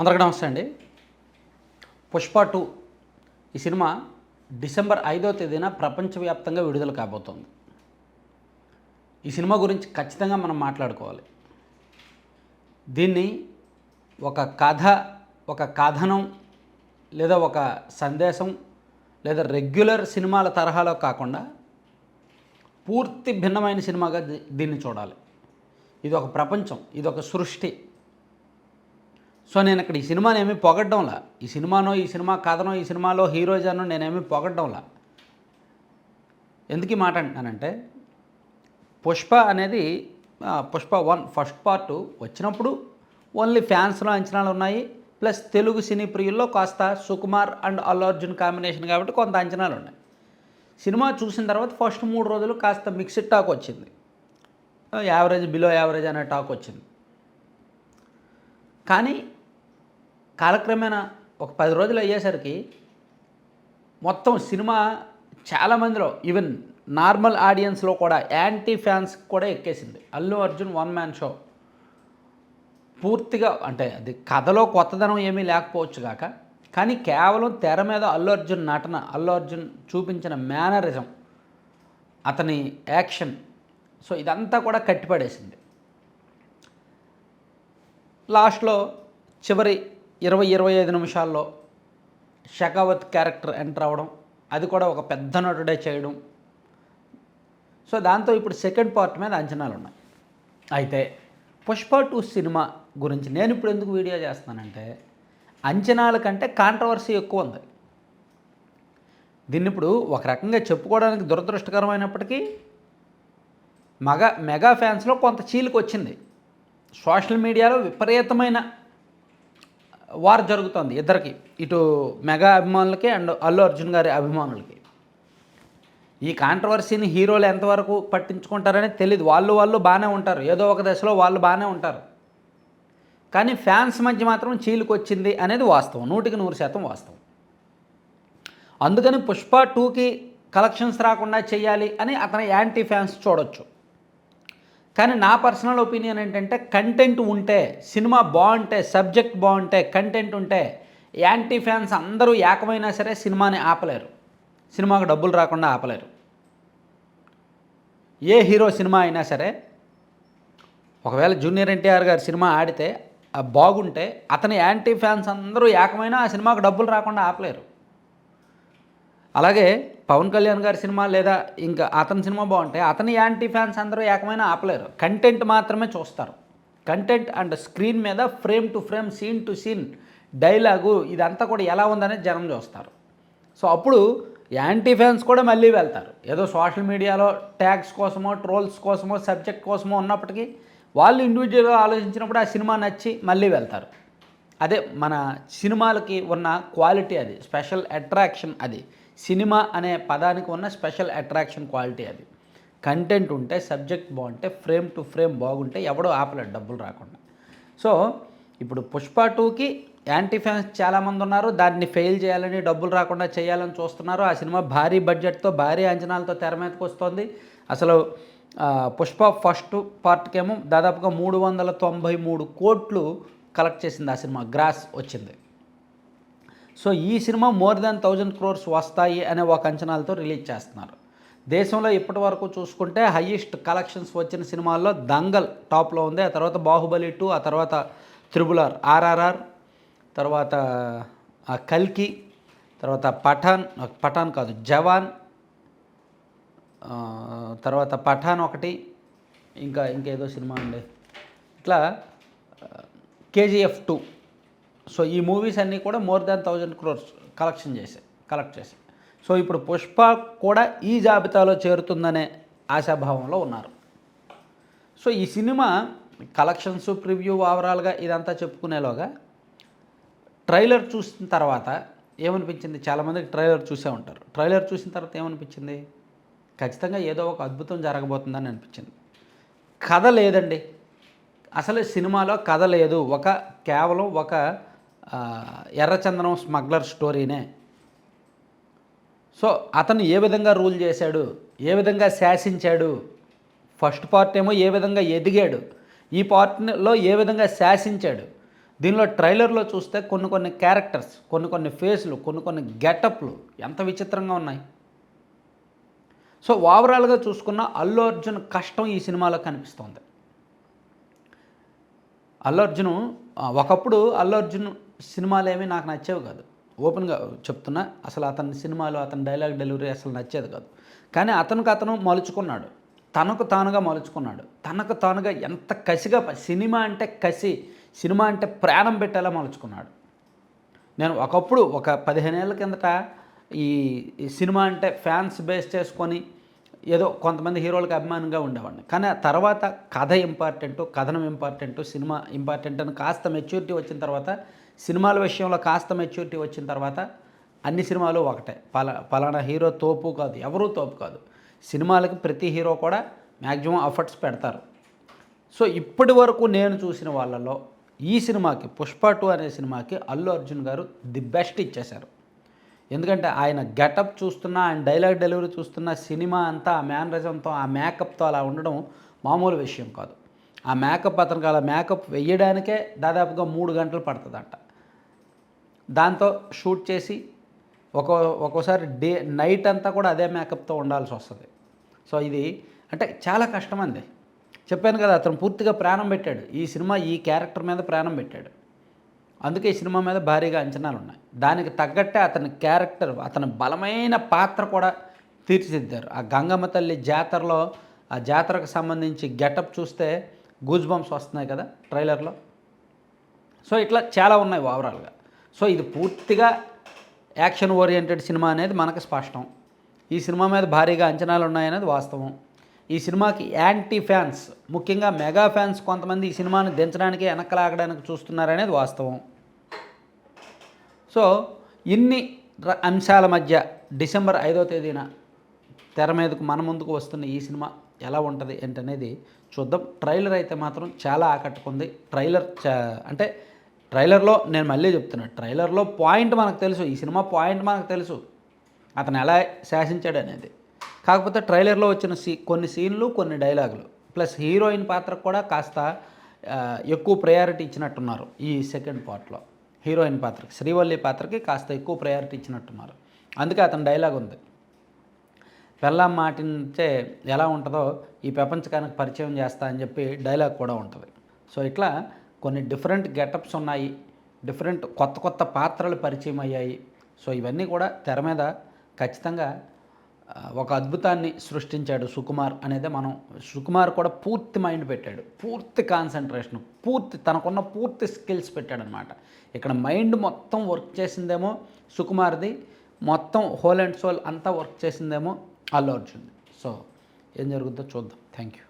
అందరికీ నమస్తే అండి. పుష్ప టూ ఈ సినిమా డిసెంబర్ ఐదో తేదీన ప్రపంచవ్యాప్తంగా విడుదల కాబోతోంది. ఈ సినిమా గురించి ఖచ్చితంగా మనం మాట్లాడుకోవాలి. దీన్ని ఒక కథ ఒక కథనం లేదా ఒక సందేశం లేదా రెగ్యులర్ సినిమాల తరహాలో కాకుండా పూర్తి భిన్నమైన సినిమాగా దీన్ని చూడాలి. ఇది ఒక ప్రపంచం ఇది ఒక సృష్టి. సో నేను ఇక్కడ ఈ సినిమాని ఏమీ పొగడ్డంలా. ఈ సినిమానో ఈ సినిమా కథనో ఈ సినిమాలో హీరోజానో నేనేమీ పొగడ్డంలా. ఎందుకు మాట అంటున్నానంటే పుష్ప అనేది పుష్ప వన్ ఫస్ట్ పార్ట్ వచ్చినప్పుడు ఓన్లీ ఫ్యాన్స్లో అంచనాలు ఉన్నాయి. ప్లస్ తెలుగు సినీ ప్రియుల్లో కాస్త సుకుమార్ అండ్ అల్లు అర్జున్ కాంబినేషన్ కాబట్టి కొంత అంచనాలు ఉన్నాయి. సినిమా చూసిన తర్వాత ఫస్ట్ మూడు రోజులు కాస్త మిక్స్డ్ టాక్ వచ్చింది. యావరేజ్ బిలో యావరేజ్ అనే టాక్ వచ్చింది. కానీ కాలక్రమేణా ఒక పది రోజులు అయ్యేసరికి మొత్తం సినిమా చాలామందిలో ఈవెన్ నార్మల్ ఆడియన్స్లో కూడా యాంటీ ఫ్యాన్స్ కూడా ఎక్కేసింది. Allu Arjun one man show పూర్తిగా అంటే అది కథలో కొత్తదనం ఏమీ లేకపోవచ్చు కాక కానీ కేవలం తెర మీద అల్లు అర్జున్ నటన అల్లు అర్జున్ చూపించిన మేనరిజం అతని యాక్షన్ సో ఇదంతా కూడా కట్టిపడేసింది. లాస్ట్లో చివరి ఇరవై ఇరవై ఐదు నిమిషాల్లో షకావత్ క్యారెక్టర్ ఎంటర్ అవ్వడం అది కూడా ఒక పెద్ద నటుడే చేయడం. సో దాంతో ఇప్పుడు సెకండ్ పార్ట్ మీద అంచనాలు ఉన్నాయి అయితే పుష్ప టూ సినిమా గురించి నేను ఇప్పుడు ఎందుకు వీడియో చేస్తున్నానంటే అంచనాల కంటే కాంట్రవర్సీ ఎక్కువ ఉంది. దీన్ని ఇప్పుడు ఒక రకంగా చెప్పుకోవడానికి దురదృష్టకరమైనప్పటికీ మగ మెగా ఫ్యాన్స్లో కొంత చీలికొచ్చింది. సోషల్ మీడియాలో విపరీతమైన వార్ జరుగుతోంది ఇద్దరికి. ఇటు మెగా అభిమానులకి అండ్ అల్లు అర్జున్ గారి అభిమానులకి. ఈ కాంట్రవర్సీని హీరోలు ఎంతవరకు పట్టించుకుంటారని తెలియదు వాళ్ళు వాళ్ళు బాగానే ఉంటారు. ఏదో ఒక దశలో వాళ్ళు బాగానే ఉంటారు. కానీ ఫ్యాన్స్ మధ్య మాత్రం చీలికొచ్చింది అనేది వాస్తవం. నూటికి నూరు శాతం వాస్తవం. అందుకని పుష్ప టూకి కలెక్షన్స్ రాకుండా చేయాలి అని అతని యాంటీ ఫ్యాన్స్ చూడొచ్చు. కానీ నా పర్సనల్ ఒపీనియన్ ఏంటంటే కంటెంట్ ఉంటే సినిమా బాగుంటే సబ్జెక్ట్ బాగుంటే కంటెంట్ ఉంటే యాంటీ ఫ్యాన్స్ అందరూ ఏకమైనా సరే సినిమాని ఆపలేరు. సినిమాకు డబ్బులు రాకుండా ఆపలేరు. ఏ హీరో సినిమా అయినా సరే ఒకవేళ జూనియర్ ఎన్టీఆర్ గారి సినిమా ఆడితే బాగుంటే అతని యాంటీ ఫ్యాన్స్ అందరూ ఏకమైనా ఆ సినిమాకు డబ్బులు రాకుండా ఆపలేరు. అలాగే పవన్ కళ్యాణ్ గారి సినిమా లేదా ఇంకా అతని సినిమా బాగుంటాయి అతని యాంటీ ఫ్యాన్స్ అందరూ ఏకమైన ఆపలేరు. కంటెంట్ మాత్రమే చూస్తారు. కంటెంట్ అండ్ స్క్రీన్ మీద frame to frame scene to scene dialogue ఇదంతా కూడా ఎలా ఉందనేది జనం చూస్తారు. సో అప్పుడు యాంటీ ఫ్యాన్స్ కూడా మళ్ళీ వెళ్తారు. ఏదో సోషల్ మీడియాలో ట్యాగ్స్ కోసమో ట్రోల్స్ కోసమో సబ్జెక్ట్ కోసమో ఉన్నప్పటికీ వాళ్ళు ఇండివిజువల్గా ఆలోచించినప్పుడు ఆ సినిమా నచ్చి మళ్ళీ వెళ్తారు. అదే మన సినిమాలకి ఉన్న క్వాలిటీ అది స్పెషల్ అట్రాక్షన్ అది. సినిమా అనే పదానికి ఉన్న స్పెషల్ అట్రాక్షన్ క్వాలిటీ అది. కంటెంట్ ఉంటే సబ్జెక్ట్ బాగుంటే ఫ్రేమ్ టు ఫ్రేమ్ బాగుంటే ఎవడో ఆపలేడు డబ్బులు రాకుండా. సో ఇప్పుడు పుష్ప టూకి యాంటీ ఫ్యాన్స్ చాలామంది ఉన్నారు. దాన్ని ఫెయిల్ చేయాలని డబ్బులు రాకుండా చేయాలని చూస్తున్నారు. ఆ సినిమా భారీ బడ్జెట్తో భారీ అంచనాలతో తెర మీదకి వస్తుంది. అసలు పుష్ప ఫస్ట్ పార్ట్కేమో దాదాపుగా మూడు వందల తొంభై మూడు కోట్లు కలెక్ట్ చేసింది ఆ సినిమా. గ్రాస్ వచ్చింది. సో ఈ cinema more than thousand crores వస్తాయి అనే ఒక అంచనాలతో రిలీజ్ చేస్తున్నారు. దేశంలో ఇప్పటి వరకు చూసుకుంటే హయ్యెస్ట్ కలెక్షన్స్ వచ్చిన సినిమాల్లో దంగల్ టాప్లో ఉంది. ఆ తర్వాత బాహుబలి టూ ఆ తర్వాత త్రిబుల్ ఆర్ ఆర్ఆర్ఆర్ తర్వాత ఆ కల్కి తర్వాత పఠాన్ పఠాన్ కాదు జవాన్ తర్వాత పఠాన్ ఒకటి ఇంకా ఇంకేదో సినిమా అండి. ఇట్లా కేజీఎఫ్ టూ సో ఈ మూవీస్ అన్నీ కూడా more than thousand crores collection చేశాయి కలెక్ట్ చేశాయి. సో ఇప్పుడు పుష్ప కూడా ఈ జాబితాలో చేరుతుందనే ఆశాభావంలో ఉన్నారు. సో ఈ సినిమా కలెక్షన్స్ ప్రివ్యూ ఓవరాల్గా ఇదంతా చెప్పుకునేలోగా ట్రైలర్ చూసిన తర్వాత ఏమనిపించింది? చాలామందికి ట్రైలర్ చూసే ఉంటారు. ట్రైలర్ చూసిన తర్వాత ఏమనిపించింది? ఖచ్చితంగా ఏదో ఒక అద్భుతం జరగబోతుందని అనిపించింది. కథ లేదండి. అసలు సినిమాలో కథ లేదు. ఒక కేవలం ఒక ఎర్రచందనం స్మగ్లర్ స్టోరీనే. సో అతను ఏ విధంగా రూల్ చేశాడు? ఏ విధంగా శాసించాడు? ఫస్ట్ పార్ట్ ఏమో ఏ విధంగా ఎదిగాడు? ఈ పార్ట్లో ఏ విధంగా శాసించాడు? దీనిలో ట్రైలర్లో చూస్తే కొన్ని కొన్ని క్యారెక్టర్స్ కొన్ని కొన్ని ఫేస్లు కొన్ని కొన్ని గెటప్లు ఎంత విచిత్రంగా ఉన్నాయి. సో ఓవరాల్గా చూసుకున్న అల్లు అర్జున్ కష్టం ఈ సినిమాలో కనిపిస్తోంది. అల్లు ఒకప్పుడు అల్లు అర్జున్ సినిమాలు ఏమీ నాకు నచ్చేవి కాదు. ఓపెన్గా చెప్తున్నా అసలు అతని సినిమాలు అతని డైలాగ్ డెలివరీ అసలు నచ్చేది కాదు. కానీ అతనికి అతను మలుచుకున్నాడు. తనకు తానుగా మలుచుకున్నాడు. తనకు తానుగా ఎంత కసిగా సినిమా అంటే కసి సినిమా అంటే ప్రాణం పెట్టేలా మలుచుకున్నాడు. నేను ఒకప్పుడు ఒక పదిహేను ఏళ్ళ కిందట ఈ సినిమా అంటే ఫ్యాన్స్ బేస్ చేసుకొని ఏదో కొంతమంది హీరోలకు అభిమానంగా ఉండేవాడిని. కానీ ఆ తర్వాత కథ ఇంపార్టెంట్ కథనం ఇంపార్టెంట్ సినిమా ఇంపార్టెంట్ అని కాస్త మెచ్యూరిటీ వచ్చిన తర్వాత సినిమాల విషయంలో కాస్త మెచ్యూరిటీ వచ్చిన తర్వాత అన్ని సినిమాలు ఒకటే. పలా పలానా హీరో తోపు కాదు ఎవరూ తోపు కాదు. సినిమాలకి ప్రతి హీరో కూడా మ్యాక్సిమం ఎఫర్ట్స్ పెడతారు. సో ఇప్పటి వరకు నేను చూసిన వాళ్ళలో ఈ సినిమాకి పుష్ప టూ అనే సినిమాకి అల్లు అర్జున్ గారు ది బెస్ట్ ఇచ్చేశారు. ఎందుకంటే ఆయన గెటప్ చూస్తున్నా ఆయన డైలాగ్ డెలివరీ చూస్తున్న సినిమా అంతా ఆ మ్యానరిజంతో ఆ మేకప్తో అలా ఉండడం మామూలు విషయం కాదు. ఆ మేకప్ అతనికి అలా మేకప్ వేయడానికే దాదాపుగా మూడు గంటలు పడుతుందంట. దాంతో షూట్ చేసి ఒక్కో ఒక్కోసారి డే నైట్ అంతా కూడా అదే మేకప్తో ఉండాల్సి వస్తుంది. సో ఇది అంటే చాలా కష్టం చెప్పాను కదా అతను పూర్తిగా ప్రాణం పెట్టాడు. ఈ సినిమా ఈ క్యారెక్టర్ మీద ప్రాణం పెట్టాడు. అందుకే ఈ సినిమా మీద భారీగా అంచనాలు ఉన్నాయి దానికి తగ్గట్టే అతని క్యారెక్టర్ అతని బలమైన పాత్ర కూడా తీర్చిదిద్దారు. ఆ గంగమ్మ తల్లి జాతరలో ఆ జాతరకు సంబంధించి గెటప్ చూస్తే గూజ్ బంప్స్ వస్తున్నాయి కదా ట్రైలర్లో. సో ఇట్లా చాలా ఉన్నాయి ఓవరాల్గా. సో ఇది పూర్తిగా యాక్షన్ ఓరియంటెడ్ సినిమా అనేది మనకు స్పష్టం. ఈ సినిమా మీద భారీగా అంచనాలు ఉన్నాయనేది వాస్తవం. ఈ సినిమాకి యాంటీ ఫ్యాన్స్ ముఖ్యంగా మెగా ఫ్యాన్స్ కొంతమంది ఈ సినిమాని దించడానికి వెనక్కలాగడానికి చూస్తున్నారనేది వాస్తవం. సో ఇన్ని అంశాల మధ్య డిసెంబర్ ఐదో తేదీన తెర మీదకు మన ముందుకు వస్తున్న ఈ సినిమా ఎలా ఉంటుంది ఏంటనేది చూద్దాం. ట్రైలర్ అయితే మాత్రం చాలా ఆకట్టుకుంది. ట్రైలర్ చా అంటే ట్రైలర్లో నేను మళ్ళీ చెప్తున్నా ట్రైలర్లో పాయింట్ మనకు తెలుసు ఈ సినిమా పాయింట్ మనకు తెలుసు. అతను ఎలా శాసించాడు అనేది కాకపోతే ట్రైలర్లో వచ్చిన సీ కొన్ని సీన్లు కొన్ని డైలాగులు. ప్లస్ హీరోయిన్ పాత్రకు కూడా కాస్త ఎక్కువ ప్రయారిటీ ఇచ్చినట్టున్నారు ఈ సెకండ్ పార్ట్లో. హీరోయిన్ పాత్రకి శ్రీవల్లి పాత్రకి కాస్త ఎక్కువ ప్రయారిటీ ఇచ్చినట్టున్నారు. అందుకే అతని డైలాగ్ ఉంది. పెళ్ళాం మాటించే ఎలా ఉంటుందో ఈ ప్రపంచకానికి పరిచయం చేస్తా అని చెప్పి డైలాగ్ కూడా ఉంటుంది. సో ఇట్లా కొన్ని డిఫరెంట్ గెటప్స్ ఉన్నాయి. డిఫరెంట్ కొత్త కొత్త పాత్రలు పరిచయం అయ్యాయి. సో ఇవన్నీ కూడా తెర మీద ఖచ్చితంగా ఒక అద్భుతాన్ని సృష్టించాడు సుకుమార్ అనేది మనం సుకుమార్ కూడా పూర్తి మైండ్ పెట్టాడు పూర్తి కాన్సన్ట్రేషన్ పూర్తి తనకున్న పూర్తి స్కిల్స్ పెట్టాడనమాట ఇక్కడ మైండ్ మొత్తం వర్క్ చేసిందేమో సుకుమార్ది మొత్తం హోల్ అండ్ సోల్ అంతా వర్క్ చేసిందేమో అల్లు అర్జున్ సో ఏం జరుగుతుందో చూద్దాం. Thank you